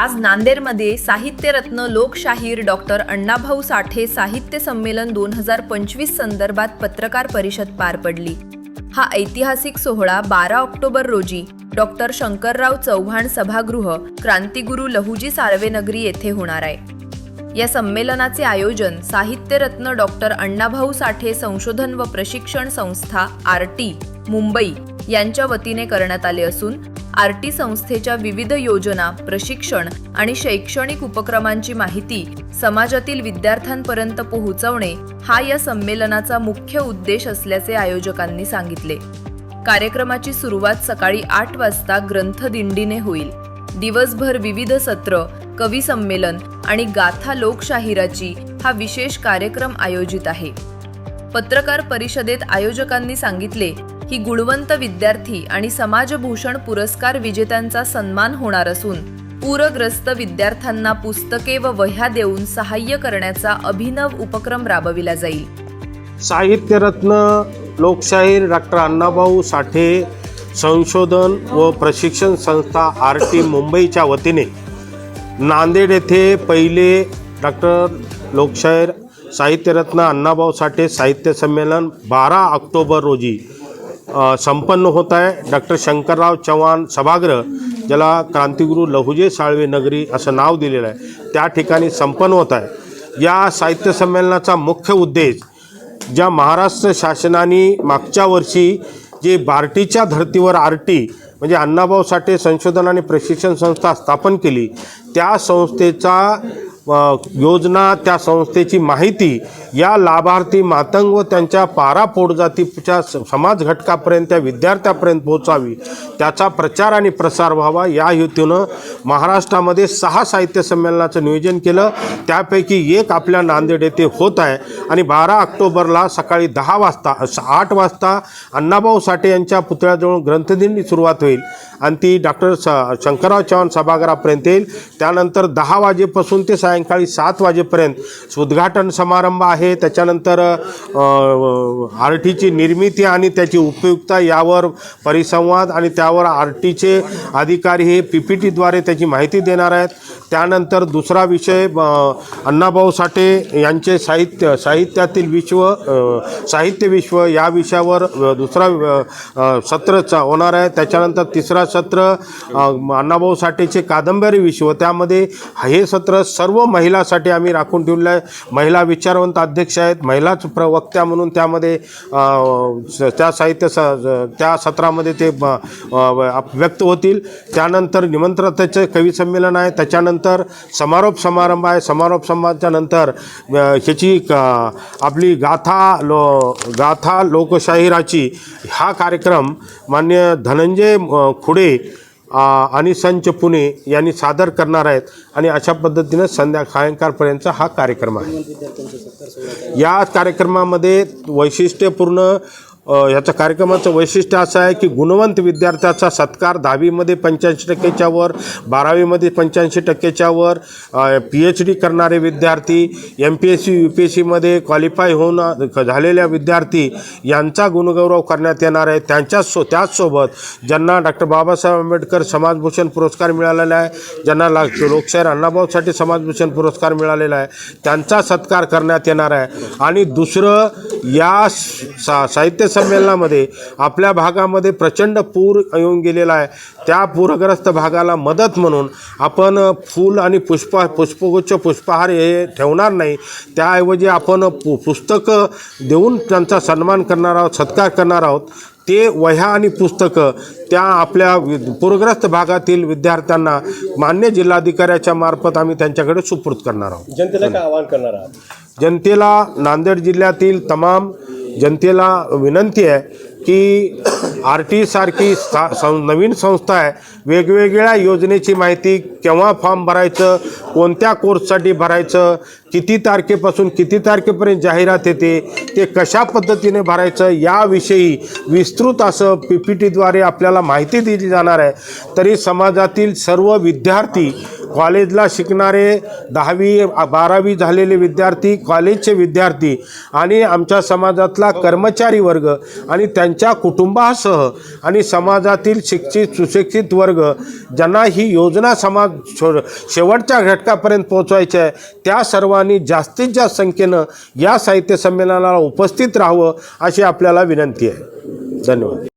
आज नांदेडमध्ये साहित्यरत्न लोकशाहीर डॉक्टर अण्णाभाऊ साठे साहित्य संमेलन दोन हजार पंचवीस संदर्भात पत्रकार परिषद पार पडली. हा ऐतिहासिक सोहळा बारा ऑक्टोबर रोजी डॉक्टर शंकरराव चव्हाण सभागृह क्रांतिगुरू लहुजी साळवेनगरी येथे होणार आहे. या संमेलनाचे आयोजन साहित्यरत्न डॉक्टर अण्णाभाऊ साठे संशोधन व प्रशिक्षण संस्था आर टी मुंबई यांच्या वतीने करण्यात आले असून आर टी संस्थेच्या विविध योजना प्रशिक्षण आणि शैक्षणिक उपक्रमांची माहिती समाजातील विद्यार्थ्यांपर्यंत पोहोचवणे हा या संमेलनाचा मुख्य उद्देश असल्याचे आयोजकांनी सांगितले. कार्यक्रमाची सुरुवात सकाळी आठ वाजता ग्रंथदिंडीने होईल. दिवसभर विविध सत्र कवी संमेलन आणि गाथा लोकशाहिराची हा विशेष कार्यक्रम आयोजित आहे. पत्रकार परिषदेत आयोजकांनी सांगितले ही गुणवंत विद्यार्थी आणि समाजभूषण पुरस्कार विजेत्यांचा सन्मान होणार असून पूरग्रस्त विद्यार्थ्यांना पुस्तके व वह्या देऊन सहाय्य करण्याचा अभिनव उपक्रम राबविला जाईल. साहित्यरत्न लोकशाहीर डॉक्टर अण्णाभाऊ साठे संशोधन व प्रशिक्षण संस्था आर टी मुंबईच्या वतीने नांदेड येथे पहिले डॉक्टर लोकशाहीर साहित्यरत्न अण्णाभाऊ साठे साहित्य संमेलन बारा ऑक्टोबर रोजी संपन्न होत आहे डॉक्टर शंकरराव चव्हाण सभागृह ज्याला क्रांतिगुरू लहुजे साळवे नगरी असं नाव दिलेलं आहे. त्या ठिकाणी संपन्न होत आहे या साहित्य संमेलनाचा मुख्य उद्देश ज्या महाराष्ट्र शासनाने मागच्या वर्षी जे बार्टीच्या धर्तीवर आर टी म्हणजे अण्णाभाऊ साठे संशोधन आणि प्रशिक्षण संस्था स्थापन केली त्या संस्थेचा योजना त्या संस्थेची माहिती या लाभार्थी मातंग व त्यांच्या पारा पोटजातीच्या स- समाज घटकापर्यंत त्या विद्यार्थ्यापर्यंत पोहोचावी त्याचा प्रचार आणि प्रसार व्हावा या हेतूनं महाराष्ट्रामध्ये सहा साहित्य संमेलनाचं नियोजन केलं. त्यापैकी एक आपल्या नांदेड येथे होत आहे. आणि बारा ऑक्टोबरला सकाळी दहा वाजता स- आठ वाजता अण्णाभाऊ साठे यांच्या पुतळ्याजवळ ग्रंथदिंडी सुरुवात होईल. आणि ती डॉक्टर स शंकरराव चव्हाण सभागृहापर्यंत येईल. त्यानंतर दहा वाजेपासून ते सायंकाळी सात वाजेपर्यंत उद्घाटन समारंभ आहे. त्याच्यानंतर आर टीची निर्मिती आणि त्याची उपयुक्तता यावर परिसंवाद आणि त्यावर आर टीचे अधिकारी हे पी पी टीद्वारे त्याची माहिती देणार आहेत. त्यानंतर दुसरा विषय अण्णाभाऊ साठे यांचे साहित्य साहित्यातील विश्व साहित्य विश्व या विषयावर दुसरा सत्र चा- होणार आहे. त्याच्यानंतर तिसरा सत्र अण्णाभाऊ साठेचे कादंबरी विश्व. त्यामध्ये हे सत्र सर्व महिलासाठी आम्ही राखून ठेवलं आहे. महिला विचारवंत अध्यक्ष आहेत महिलाच प्रवक्त्या म्हणून त्यामध्ये स- त्या साहित्य स त्या सत्रामध्ये ते ब- व्यक्त होतील. त्यानंतर निमंत्रताचे कवी संमेलन आहे. त्याच्यानंतर समारोप समारंभ आहे. समारोप समारंभाच्या नंतर ह्याची आपली गाथा लो गाथा लोकशाहिराची हा कार्यक्रम मान्य धनंजय खुडे आणि संच पुणे यांनी सादर करणार आहेत. आणि अशा पद्धतीनं संध्या सायंकाळपर्यंतचा हा कार्यक्रम आहे. या कार्यक्रमामध्ये वैशिष्ट्यपूर्ण अ, कार्यक्रमाचं वैशिष्ट्य असं आहे की गुणवंत विद्यार्थ्याचा सत्कार दहावीमध्ये पंच्याऐंशी टक्केच्या वर बारावीमध्ये पंच्याऐंशी टक्केच्या वर पी एच डी करणारे विद्यार्थी M P S C U P S सीमध्ये क्वालिफाय होऊन झालेल्या विद्यार्थी यांचा गुणगौरव करण्यात येणार आहे. त्यांच्या सो त्याचसोबत ज्यांना डॉक्टर बाबासाहेब आंबेडकर समाजभूषण पुरस्कार मिळालेला आहे ज्यांना ला लोकशाहीर अण्णाभाऊसाठी समाजभूषण पुरस्कार मिळालेला आहे त्यांचा सत्कार करण्यात येणार आहे. आणि दुसरं या सा साहित्य संमेलनामध्ये आपल्या भागामध्ये प्रचंड पूर येऊन गेलेला आहे. त्या पूरग्रस्त भागाला मदत म्हणून आपण फूल आणि पुष्प पुष्पगुच्छ पुष्पहार हे ठेवणार नाही. त्याऐवजी आपण पु पुस्तकं देऊन त्यांचा सन्मान करणार आहोत सत्कार करणार आहोत. ते वह्या आणि पुस्तकं त्या आपल्या वि- पूरग्रस्त भागातील विद्यार्थ्यांना मान्य जिल्हाधिकाऱ्याच्या मार्फत आम्ही त्यांच्याकडे सुपूर्द करणार आहोत. जनतेला काय आवाहन करणार आहात? जनतेला नांदेड जिल्ह्यातील तमाम जनतेला विनंती आहे की आर टी सारखी सा सं नवीन संस्था आहे. वेगवेगळ्या योजनेची माहिती केव्हा फॉर्म भरायचं कोणत्या कोर्ससाठी भरायचं किती तारखेपासून किती तारखेपर्यंत जाहिरात येते ते कशा पद्धतीने भरायचं याविषयी विस्तृत असं पी पी टीद्वारे आपल्याला माहिती दिली जाणार आहे. तरी समाजातील सर्व विद्यार्थी कॉलेजला शिकणारे दहावी बारावी झालेले विद्यार्थी कॉलेजचे विद्यार्थी आणि आमच्या समाजातला कर्मचारी वर्ग आणि त्यांच्या कुटुंबा कुटुंबासह आणि समाजातील शिक्षित सुशिक्षित वर्ग ज्यांना ही योजना समाज शो- शेवटच्या घटकापर्यंत पोहोचवायची आहे त्या सर्वांनी जास्तीत जास्त संख्येनं या साहित्य संमेलनाला उपस्थित राहावं अशी आपल्याला विनंती आहे. धन्यवाद.